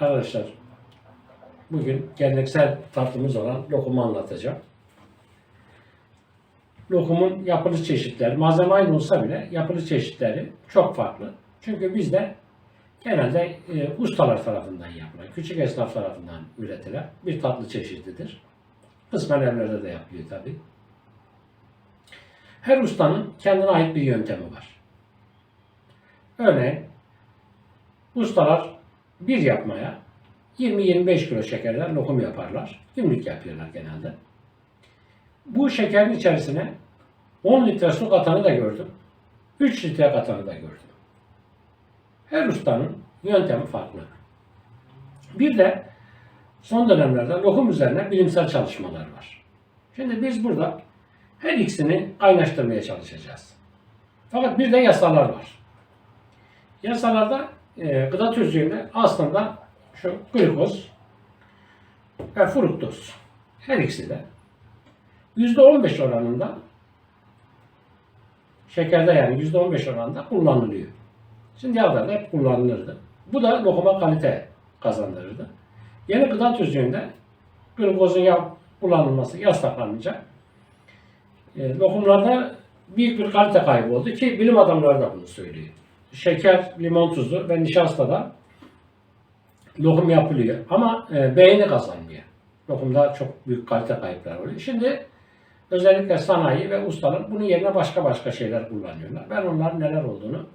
Arkadaşlar bugün geleneksel tatlımız olan lokumu anlatacağım. Lokumun yapılış çeşitleri, malzeme aynı olsa bile yapılış çeşitleri çok farklı. Çünkü bizde genelde e, ustalar tarafından yapılan, küçük esnaf tarafından üretilen bir tatlı çeşididir. Kısmen evlerde de yapılıyor tabi. Her ustanın kendine ait bir yöntemi var. Örneğin ustalar bir yapmaya 20-25 kilo şekerden lokum yaparlar. Günlük yapıyorlar genelde. Bu şekerin içerisine 10 litre su katanı da gördüm. 3 litre katanı da gördüm. Her ustanın yöntemi farklı. Bir de son dönemlerde lokum üzerine bilimsel çalışmalar var. Şimdi biz burada her ikisini kaynaştırmaya çalışacağız. Fakat bir de yasalar var. Yasalarda e, gıda tüzüğünde aslında şu glikoz ve fruktoz her ikisi de %15 oranında şekerde yani %15 oranında kullanılıyor. Şimdi yağda da hep kullanılırdı. Bu da lokuma kalite kazandırırdı. Yeni gıda tüzüğünde glikozun yağ kullanılması yasaklanınca e, lokumlarda büyük bir kalite kaybı oldu ki bilim adamları da bunu söylüyor. Şeker, limon tuzu ve nişastada lokum yapılıyor ama e, beğeni kazanmıyor. Lokumda çok büyük kalite kayıpları oluyor. Şimdi özellikle sanayi ve ustalar bunun yerine başka başka şeyler kullanıyorlar. Ben onların neler olduğunu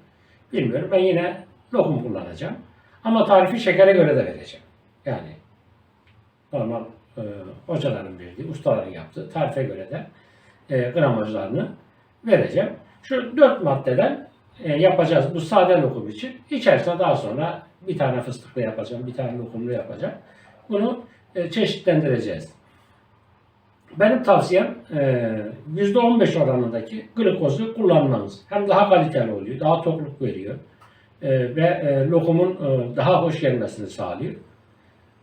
bilmiyorum. Ben yine lokum kullanacağım. Ama tarifi şekere göre de vereceğim. Yani normal e, hocaların verdiği, ustaların yaptığı tarife göre de e, gramajlarını vereceğim. Şu dört maddeden e, yapacağız bu sade lokum için. İçerisine daha sonra bir tane fıstıklı yapacağım, bir tane lokumlu yapacağım. Bunu e, çeşitlendireceğiz. Benim tavsiyem e, %15 oranındaki glikozu kullanmanız. Hem daha kaliteli oluyor, daha tokluk veriyor e, ve e, lokumun e, daha hoş gelmesini sağlıyor.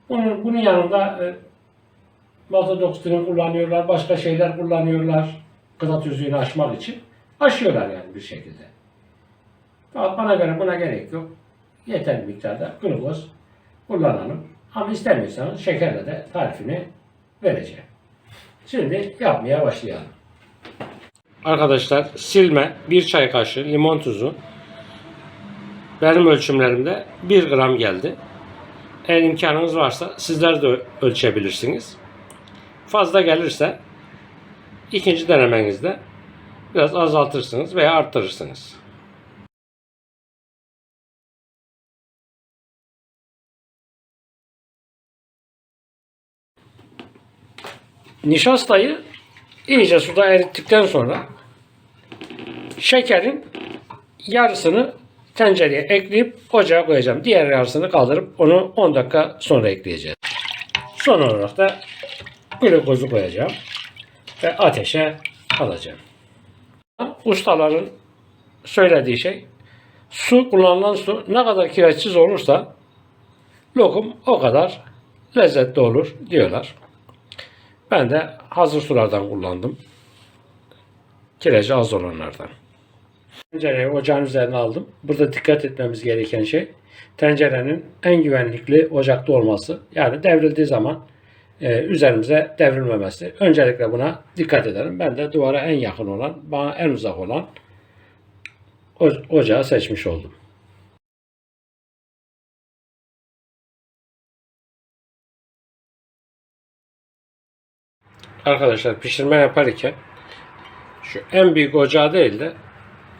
Bunun, bunun yanında e, maltodextrin kullanıyorlar, başka şeyler kullanıyorlar gıda tüzüğünü aşmak için. Aşıyorlar yani bir şekilde. Fakat bana göre buna gerek yok. Yeterli miktarda glikoz kullanalım. Ama istemiyorsanız şekerle de tarifini vereceğim. Şimdi yapmaya başlayalım. Arkadaşlar silme, bir çay kaşığı limon tuzu. Benim ölçümlerimde 1 gram geldi. Eğer imkanınız varsa sizler de ölçebilirsiniz. Fazla gelirse ikinci denemenizde biraz azaltırsınız veya arttırırsınız. Nişastayı iyice suda erittikten sonra şekerin yarısını tencereye ekleyip ocağa koyacağım. Diğer yarısını kaldırıp onu 10 dakika sonra ekleyeceğiz. Son olarak da glikozu koyacağım ve ateşe alacağım. Ustaların söylediği şey su kullanılan su ne kadar kireçsiz olursa lokum o kadar lezzetli olur diyorlar. Ben de hazır sulardan kullandım. Kireci az olanlardan. Tencereyi ocağın üzerine aldım. Burada dikkat etmemiz gereken şey tencerenin en güvenlikli ocakta olması. Yani devrildiği zaman e, üzerimize devrilmemesi. Öncelikle buna dikkat edelim. Ben de duvara en yakın olan, bana en uzak olan ocağı seçmiş oldum. Arkadaşlar pişirme yaparken şu en büyük ocağı değil de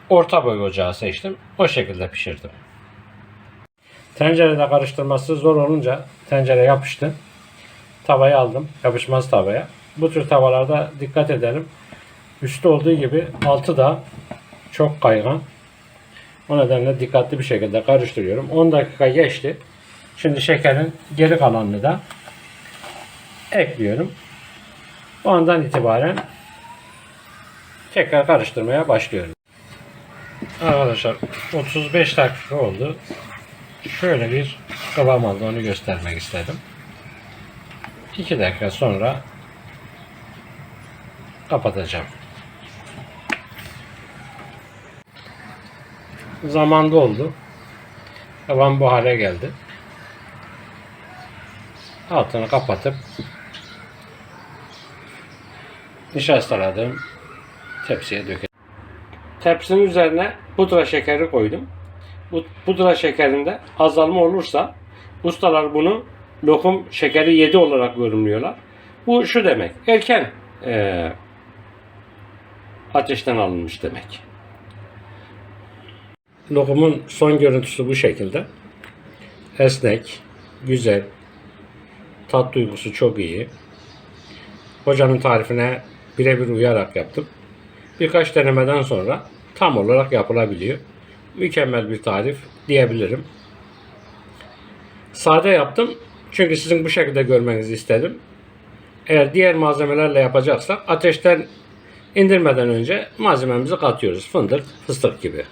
orta boy ocağı seçtim. O şekilde pişirdim. Tencerede karıştırması zor olunca tencere yapıştı. Tavayı aldım. Yapışmaz tavaya. Bu tür tavalarda dikkat edelim. Üstü olduğu gibi altı da çok kaygan. O nedenle dikkatli bir şekilde karıştırıyorum. 10 dakika geçti. Şimdi şekerin geri kalanını da ekliyorum. O andan itibaren tekrar karıştırmaya başlıyorum. Arkadaşlar 35 dakika oldu. Şöyle bir kıvam aldı onu göstermek istedim. 2 dakika sonra kapatacağım. Zaman doldu. Kıvam bu hale geldi. altını kapatıp nişastaladım. Tepsiye dökelim. Tepsinin üzerine pudra şekeri koydum. Bu pudra şekerinde azalma olursa ustalar bunu lokum şekeri 7 olarak yorumluyorlar. Bu şu demek. Erken eee, ateşten alınmış demek. Lokumun son görüntüsü bu şekilde. Esnek, güzel, tat duygusu çok iyi. Hocamın tarifine birebir uyarak yaptım. Birkaç denemeden sonra tam olarak yapılabiliyor. Mükemmel bir tarif diyebilirim. Sade yaptım çünkü sizin bu şekilde görmenizi istedim. Eğer diğer malzemelerle yapacaksak ateşten indirmeden önce malzememizi katıyoruz. Fındık, fıstık gibi.